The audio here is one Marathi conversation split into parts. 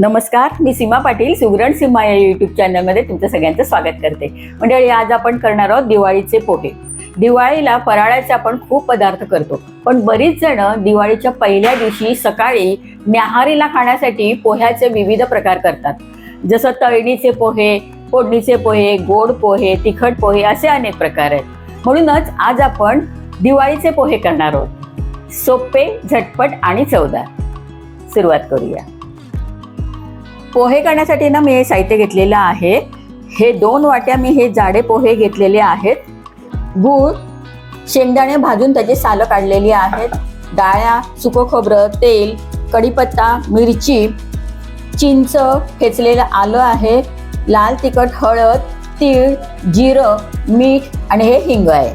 नमस्कार मी सीमा पाटील सुगरण सीमा या युट्यूब चॅनलमध्ये तुमचं सगळ्यांचं स्वागत करते. मंडळी आज आपण करणार आहोत दिवाळीचे पोहे. दिवाळीला फराळाचे आपण खूप पदार्थ करतो पण बरीच जण दिवाळीच्या पहिल्या दिवशी सकाळी न्याहारीला खाण्यासाठी पोह्याचे विविध प्रकार करतात. जसं तळणीचे पोहे फोडणीचे पोहे गोड पोहे तिखट पोहे असे अनेक प्रकार आहेत. म्हणूनच आज आपण दिवाळीचे पोहे करणार आहोत. सोपे झटपट आणि चवदार. सुरुवात करूया. पोहे करण्यासाठी ना मी हे साहित्य घेतलेलं आहे. हे दोन वाट्या मी हे जाडे पोहे घेतलेले आहेत. गूळ शेंगदाणे भाजून त्याची सालं काढलेली आहेत. डाळ्या सुकं खोबरं तेल कढीपत्ता मिरची चिंच खेचलेलं आलं आहे. लाल तिखट हळद तीळ जिरं मीठ आणि हे हिंग आहे.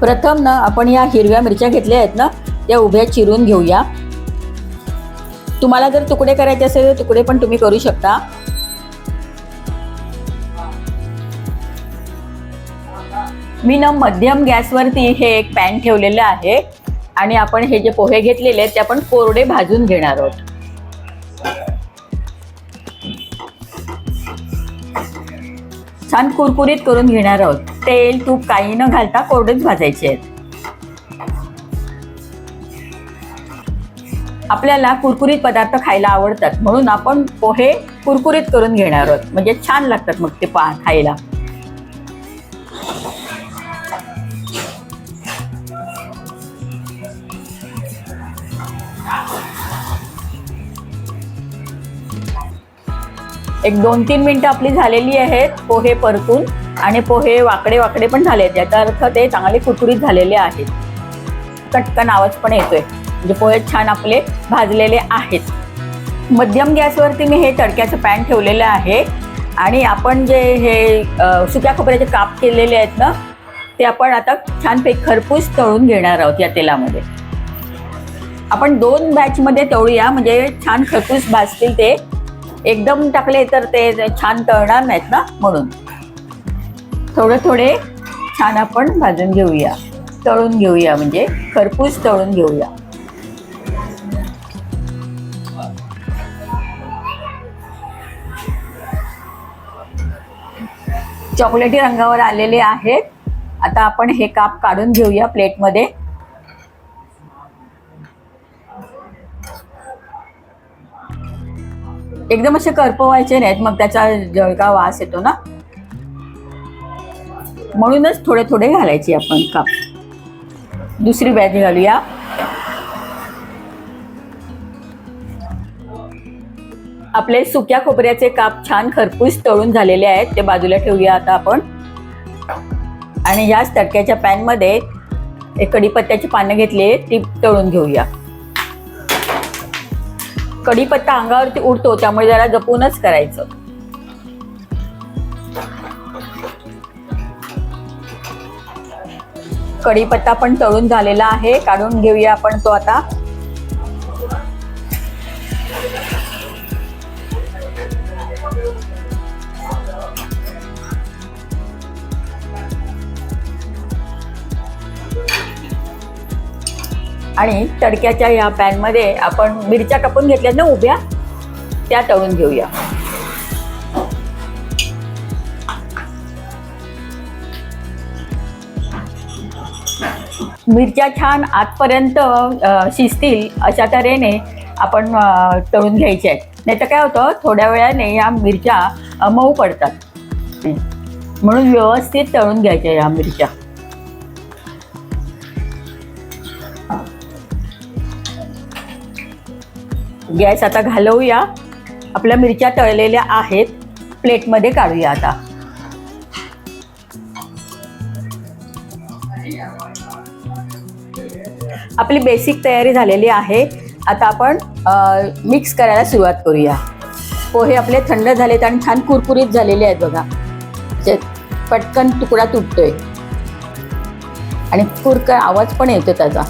प्रथम ना आपण या हिरव्या मिरच्या घेतल्या आहेत ना त्या उभ्या चिरून घेऊया. तुम्हाला जर तुकडे करायचे असेल तर तुकडे पण तुम्ही करू शकता. मी ना मध्यम गॅसवरती हे एक पॅन ठेवलेलं आहे आणि आपण हे जे पोहे घेतलेले आहेत ते आपण कोरडे भाजून घेणार आहोत. छान कुरकुरीत करून घेणार आहोत. तेल तूप काही न घालता कोरडेच भाजायचे आहेत. आपल्याला कुरकुरीत पदार्थ खायला आवडतात. म्हणून आपण पोहे कुरकुरीत करून घेणार आहोत. म्हणजे छान लागतात मग ते पा खायला. एक दोन तीन मिनटं आपली झालेली आहेत पोहे परतून आणि पोहे वाकडे वाकडे पण झाले आहेत याचा अर्थ ते चांगले कुरकुरीत झालेले आहेत. कटकन आवाज पण येतोय. म्हणजे पोहे छान आपले भाजलेले आहेत. मध्यम गॅसवरती मी हे तडक्याचं पॅन ठेवलेलं आहे. आणि आपण जे हे सुक्या खोबऱ्याचे काप केलेले आहेत ना ते आपण आता छानपैकी खरपूस तळून घेणार आहोत या तेलामध्ये. आपण दोन बॅचमध्ये तळूया म्हणजे छान खरपूस भाजतील ते. एकदम टाकले तर ते छान तळणार नाहीत ना म्हणून. थोडे थोडे छान आपण भाजून घेऊया. तळून घेऊया म्हणजे खरपूस तळून घेऊया. चॉकलेटी रंगावर आलेले आहेत. आता आपण हे काप काढून घेऊया प्लेटमध्ये. एकदम असे करपवायचे नाहीत मग त्याचा जळका वास येतो ना. म्हणूनच थोडे थोडे घालायचे आपण काप. दुसरी बॅच घालूया. आपले सुक्या खोबऱ्याचे काप छान खरपूस तळून झालेले आहेत ते बाजूला ठेवूया आता आपण. आणि याच तडक्याच्या पॅनमध्ये एक कढीपत्त्याची पानं घेतली ती तळून घेऊया. कढीपत्ता अंगावरती उडतो त्यामुळे जरा जपूनच करायचं. कढीपत्ता पण तळून झालेला आहे काढून घेऊया आपण तो आता. आणि तडक्याच्या या पॅनमध्ये आपण मिरच्या कापून घेतल्या ना उभ्या त्या तळून घेऊया. मिरच्या छान आतपर्यंत शिजतील अशा तऱ्हेने आपण तळून घ्यायचे आहेत. नाही तर काय होतं थोड्या वेळाने या मिरच्या मऊ पडतात. म्हणून व्यवस्थित तळून घ्यायच्या या मिरच्या. गॅस आता घालवूया. आपल्या मिरच्या तळलेल्या आहेत. प्लेटमध्ये काढूया आता. आपली बेसिक तयारी झालेली आहे. आता आपण मिक्स करायला सुरुवात करूया. पोहे आपले थंड झालेत आणि छान कुरकुरीत झालेले आहेत बघा. पटकन तुकडा तुटतोय. आणि कुरकर आवाज पण येतो त्याचा.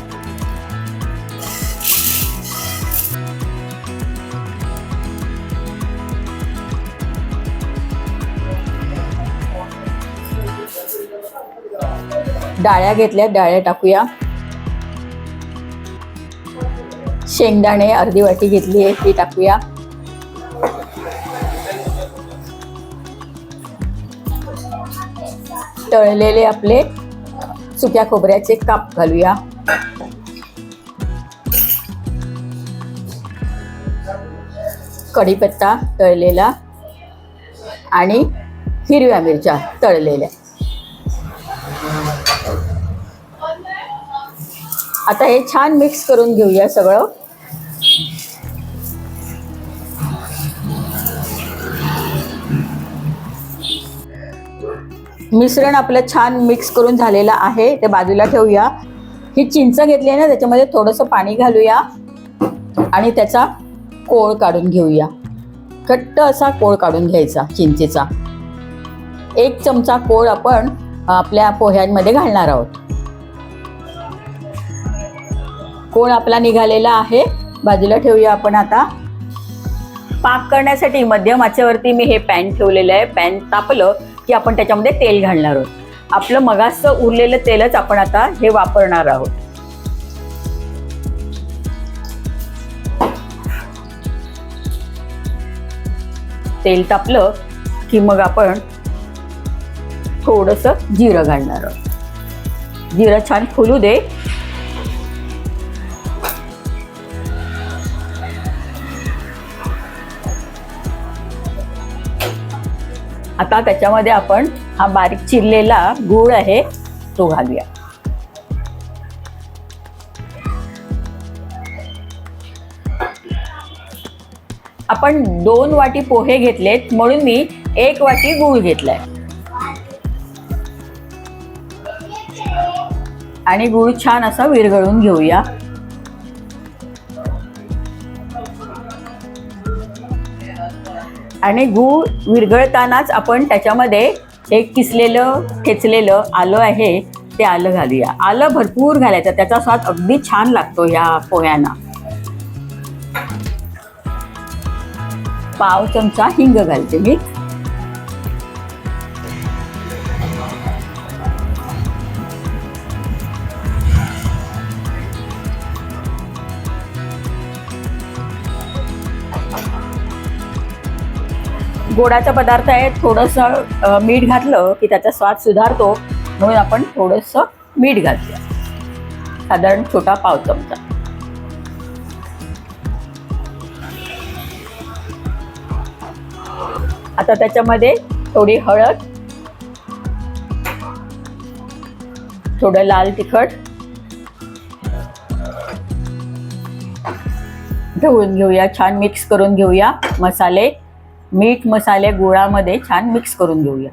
डाळ्या घेतल्या डाळ्या टाकूया. शेंगदाणे अर्धी वाटी घेतली आहे ती टाकूया. तळलेले आपले सुक्या खोबऱ्याचे काप घालूया. कढीपत्ता तळलेला आणि हिरव्या मिरच्या तळलेल्या. आता हे छान मिक्स करून घेऊया सगळं. मिश्रण आपलं छान मिक्स करून झालेलं आहे. ते बाजूला ठेवूया. ही चिंच घेतली आहे ना त्याच्यामध्ये थोडंसं पाणी घालूया. आणि त्याचा कोळ काढून घेऊया. घट्ट असा कोळ काढून घ्यायचा चिंचेचा. एक चमचा कोळ आपण आपल्या पोह्यांमध्ये घालणार आहोत. कोण आपला निघालेला आहे बाजूला ठेवूया आपण आता. पाक करण्यासाठी मध्यम आचेवरती मी हे पॅन ठेवलेलं आहे. पॅन तापलं की आपण त्याच्यामध्ये तेल घालणार आहोत. आपलं मगासचं उरलेलं तेलच आपण आता हे वापरणार आहोत. तेल तापलं की मग आपण थोडंसं जिरं घालणार आहोत. जिरं छान फुलू दे. आता त्याच्यामध्ये आपण हा बारीक चिरलेला गूळ आहे तो घालूया. आपण दोन वाटी पोहे घेतलेत म्हणून मी एक वाटी गूळ घेतलाय. आणि गूळ छान असा विरघळून घेऊया. आणि गूळ विरघळतानाच आपण त्याच्यामध्ये एक किसलेलं ठेचलेलं आलं आहे ते आलं घालूया. आलं भरपूर घालायचं त्याचा स्वाद अगदी छान लागतो ह्या पोह्यांना. पाव चमचा हिंग घालते मी. गोडाचा पदार्थ आहे थोडंसं मीठ घातलं की त्याचा स्वाद सुधारतो. म्हणून आपण थोडंसं मीठ घातलं साधारण छोटा पाव चमचा. आता त्याच्यामध्ये थोडी हळद थोडं लाल तिखट ठेवून घेऊया छान मिक्स करून घेऊया मसाले. मीठ मसाले गुळामध्ये छान मिक्स करून घेऊया.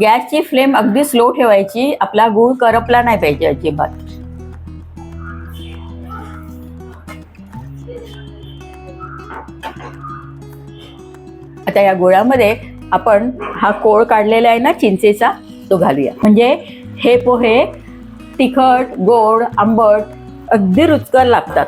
गॅसची फ्लेम अगदी स्लो ठेवायची आपला गूळ करपला नाही पाहिजे अजिबात. आता या गोळ्यामध्ये आपण हा कोळ काढलेला आहे ना चिंचेचा तो घालूया. म्हणजे हे पोहे तिखट गोड आंबट अगदी रुचकर लागतात.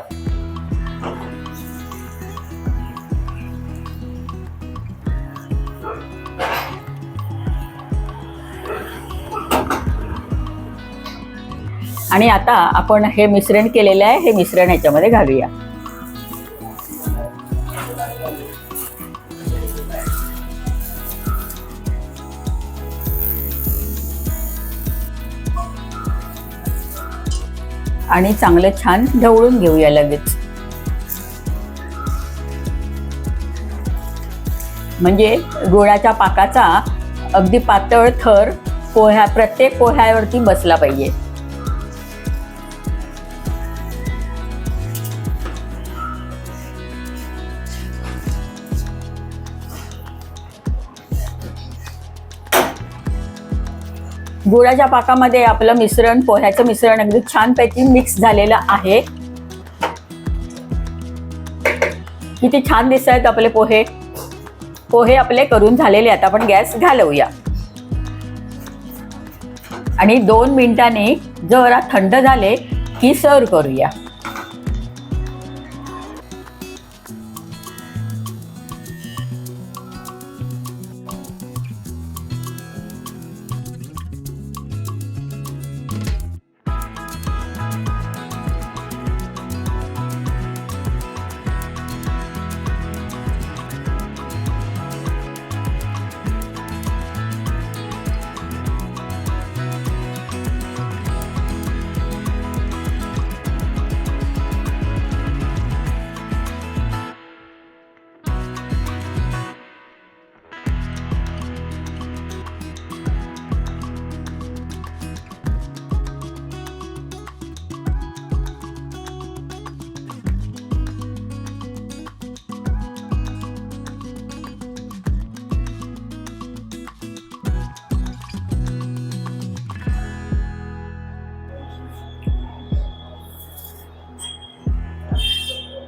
आणि आता आपण हे मिश्रण केलेलं आहे हे मिश्रण ह्याच्यामध्ये घालूया. आणि चांगलं छान ढवळून घेऊया लगेच. म्हणजे गुळाच्या पाकाचा अगदी पातळ थर पोह्या प्रत्येक पोह्यावरती बसला पाहिजे. गुळाच्या पाकामध्ये आपलं मिश्रण पोह्याचं मिश्रण अगदी छानपैकी मिक्स झालेलं आहे. किती छान दिसत आहेत आपले पोहे. पोहे आपले करून झालेले आहेत. आपण गॅस घालवूया. आणि दोन मिनिटांनी जरा थंड झाले की सर्व करूया.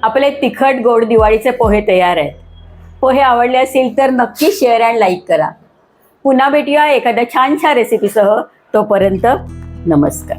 आपले तिखट गोड दिवाळीचे पोहे तयार आहेत. पोहे आवडले असतील तर नक्की शेअर अँड लाईक करा. पुन्हा भेटूया एखाद्या छानशा रेसिपीसह तोपर्यंत नमस्कार.